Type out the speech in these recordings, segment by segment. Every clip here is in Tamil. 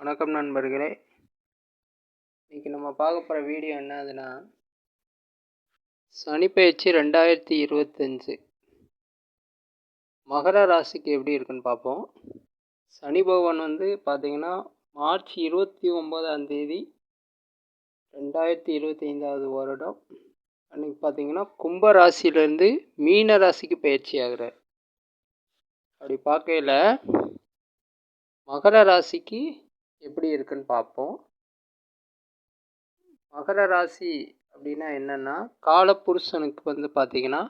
வணக்கம் நண்பர்களே. இன்றைக்கி நம்ம பார்க்க போகிற வீடியோ என்னதுன்னா சனிப்பயிற்சி ரெண்டாயிரத்தி இருபத்தஞ்சு. மகர ராசிக்கு எப்படி இருக்குன்னு பார்ப்போம். சனி பகவான் வந்து பார்த்திங்கன்னா மார்ச் இருபத்தி ஒம்போதாம் தேதி ரெண்டாயிரத்தி இருபத்தி ஐந்தாவது வருடம். அன்றைக்கி பார்த்திங்கன்னா கும்ப ராசியிலேருந்து மீன ராசிக்கு பயிற்சி ஆகிறார். அப்படி பார்க்கையில் மகர ராசிக்கு எப்படி இருக்குன்னு பார்ப்போம். மகர ராசி அப்படின்னா என்னென்னா காலப்புருஷனுக்கு வந்து பார்த்திங்கன்னா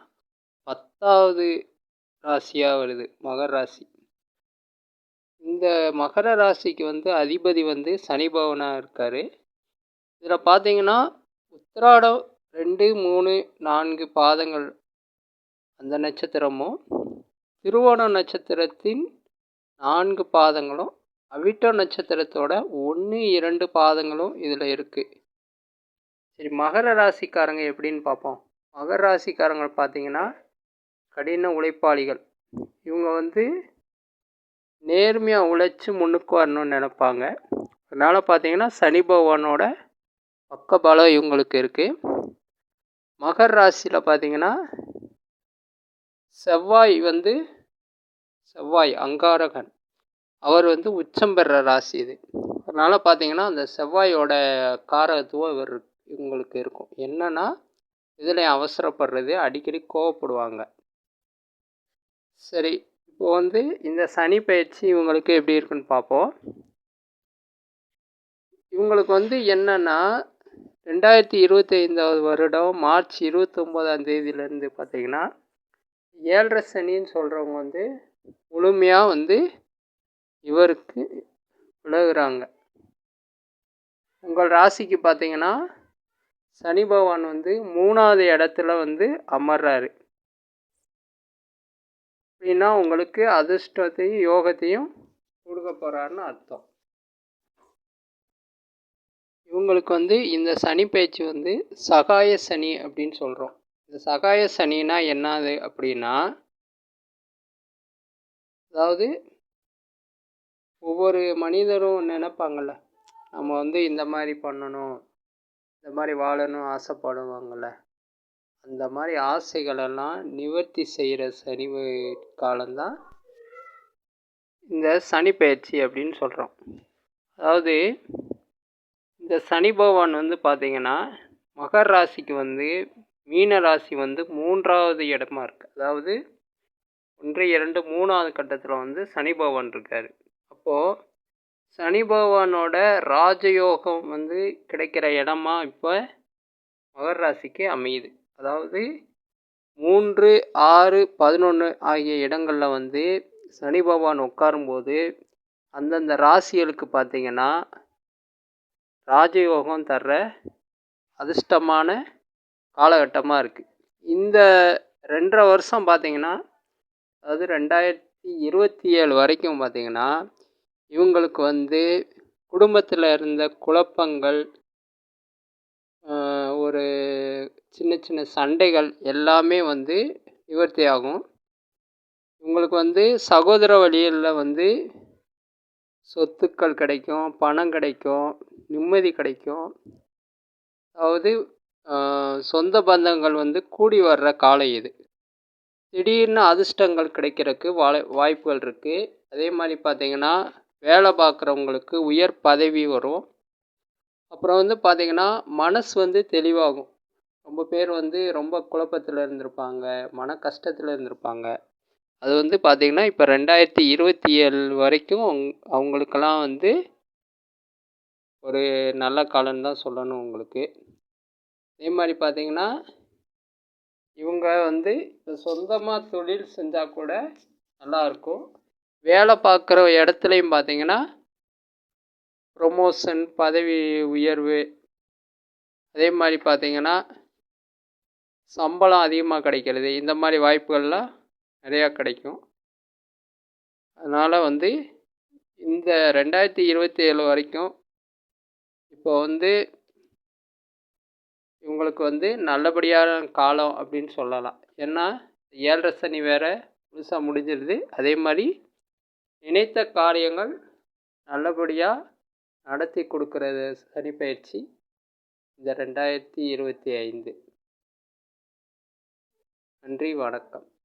பத்தாவது ராசியாக வருது மகர ராசி. இந்த மகர ராசிக்கு வந்து அதிபதி வந்து சனி பவனாக இருக்கார். இதில் பார்த்தீங்கன்னா உத்திராடம் ரெண்டு மூணு நான்கு பாதங்கள் அந்த நட்சத்திரமும் திருவோண நட்சத்திரத்தின் நான்கு பாதங்களும் அவிட்டோ நட்சத்திரத்தோட ஒன்று இரண்டு பாதங்களும் இதில் இருக்குது சரி மகர ராசிக்காரங்க எப்படின்னு பார்ப்போம். மகர ராசிக்காரங்க பார்த்தீங்கன்னா கடின உழைப்பாளிகள். இவங்க வந்து நேர்மையாக உழைச்சி முன்னுக்கு வரணும்னு நினப்பாங்க. அதனால் பார்த்தீங்கன்னா சனி பகவானோட பக்கபலம் இவங்களுக்கு இருக்குது மகர ராசியில் பார்த்தீங்கன்னா செவ்வாய் வந்து செவ்வாய் அங்காரகன். அவர் வந்து உச்சம் பெற ராசி இது. அதனால் பார்த்தீங்கன்னா அந்த செவ்வாயோட காரத்துவம் இவர் இவங்களுக்கு இருக்கும். என்னன்னா இதில் அவசரப்படுறது அடிக்கடி கோவப்படுவாங்க. சரி இப்போ வந்து இந்த சனி பயிற்சி இவங்களுக்கு எப்படி இருக்குன்னு பார்ப்போம் இவங்களுக்கு வந்து என்னென்னா ரெண்டாயிரத்தி இருபத்தைந்தாவது வருடம் மார்ச் இருபத்தொம்போதாம் தேதியிலேருந்து பார்த்தீங்கன்னா ஏழரை சனின்னு சொல்கிறவங்க வந்து முழுமையாக வந்து இவருக்கு விலகுறாங்க. உங்கள் ராசிக்கு பார்த்தீங்கன்னா சனி பகவான் வந்து மூணாவது இடத்துல வந்து அமர்றாரு. அப்படின்னா உங்களுக்கு அதிர்ஷ்டத்தையும் யோகத்தையும் கொடுக்க போகிறாருன்னு அர்த்தம். இவங்களுக்கு வந்து இந்த சனி பேச்சு வந்து சகாய சனி அப்படின்னு சொல்கிறோம் இந்த சகாய சனின்னா என்னது அப்படின்னா அதாவது ஒவ்வொரு மனிதரும் நினைப்பாங்கள்ல நம்ம வந்து இந்த மாதிரி பண்ணணும் இந்த மாதிரி வாழணும் ஆசைப்படுவாங்கள்ல அந்த மாதிரி ஆசைகளெல்லாம் நிவர்த்தி செய்கிற சனி காலம்தான் இந்த சனி பயிற்சி அப்படின்னு சொல்கிறோம் அதாவது இந்த சனி பகவான் வந்து பார்த்திங்கன்னா மகர் ராசிக்கு வந்து மீன ராசி வந்து மூன்றாவது இடமா இருக்குது அதாவது ஒன்று இரண்டு மூணாவது கட்டத்தில் வந்து சனி பகவான் இருக்கார். அப்போது சனி பகவானோட ராஜயோகம் வந்து கிடைக்கிற இடமா இப்போ மகர ராசிக்கு அமையுது. அதாவது மூன்று ஆறு பதினொன்று ஆகிய இடங்களில் வந்து சனி பகவான் உட்காரும்போது அந்தந்த ராசிகளுக்கு பார்த்திங்கன்னா ராஜயோகம் தர்ற அதிர்ஷ்டமான காலகட்டமாக இருக்குது இந்த ரெண்டரை வருஷம் பார்த்திங்கன்னா அதாவது ரெண்டாயிரத்தி இருபத்தி ஏழு வரைக்கும் பார்த்திங்கன்னா இவங்களுக்கு வந்து குடும்பத்தில் இருந்த குழப்பங்கள் ஒரு சின்ன சின்ன சண்டைகள் எல்லாமே வந்து நிவர்த்தி ஆகும். இவங்களுக்கு வந்து சகோதர வழியில் வந்து சொத்துக்கள் கிடைக்கும் பணம் கிடைக்கும் நிம்மதி கிடைக்கும். அதாவது சொந்த பந்தங்கள் வந்து கூடி வர்ற காலம் இது. திடீர்னு அதிர்ஷ்டங்கள் கிடைக்கிறதுக்கு வாய் வாய்ப்புகள் இருக்குது அதே மாதிரி பார்த்திங்கன்னா வேலை பார்க்குறவங்களுக்கு உயர் பதவி வரும். அப்புறம் வந்து பார்த்திங்கன்னா மனசு வந்து தெளிவாகும். ரொம்ப பேர் வந்து ரொம்ப குழப்பத்தில் இருந்திருப்பாங்க மன கஷ்டத்தில் இருந்திருப்பாங்க. அது வந்து பார்த்திங்கன்னா இப்போ ரெண்டாயிரத்தி இருபத்தி ஏழு வரைக்கும் அவங்களுக்கெல்லாம் வந்து ஒரு நல்ல காலம்னு தான் சொல்லணும் உங்களுக்கு. அதே மாதிரி பார்த்திங்கன்னா இவங்க வந்து இப்போ சொந்தமாக தொழில் செஞ்சால் கூட நல்லாயிருக்கும் வேலை பார்க்குற இடத்துலையும் பார்த்தீங்கன்னா ப்ரொமோஷன் பதவி உயர்வு அதே மாதிரி பார்த்தீங்கன்னா சம்பளம் அதிகமாக கிடைக்கிறது. இந்த மாதிரி வாய்ப்புகள்லாம் நிறையா கிடைக்கும். அதனால் வந்து இந்த ரெண்டாயிரத்தி இருபத்தி ஏழு வரைக்கும் இப்போ வந்து இவங்களுக்கு வந்து நல்லபடியான காலம் அப்படின்னு சொல்லலாம். ஏன்னா ஏழரை சனி வேறு புதுசாக முடிஞ்சிருது. அதே மாதிரி நினைத்த காரியங்கள் நல்லபடியாக நடத்தி கொடுக்கறது சனி பயிற்சி இந்த ரெண்டாயிரத்தி இருபத்தி ஐந்து. நன்றி வணக்கம்.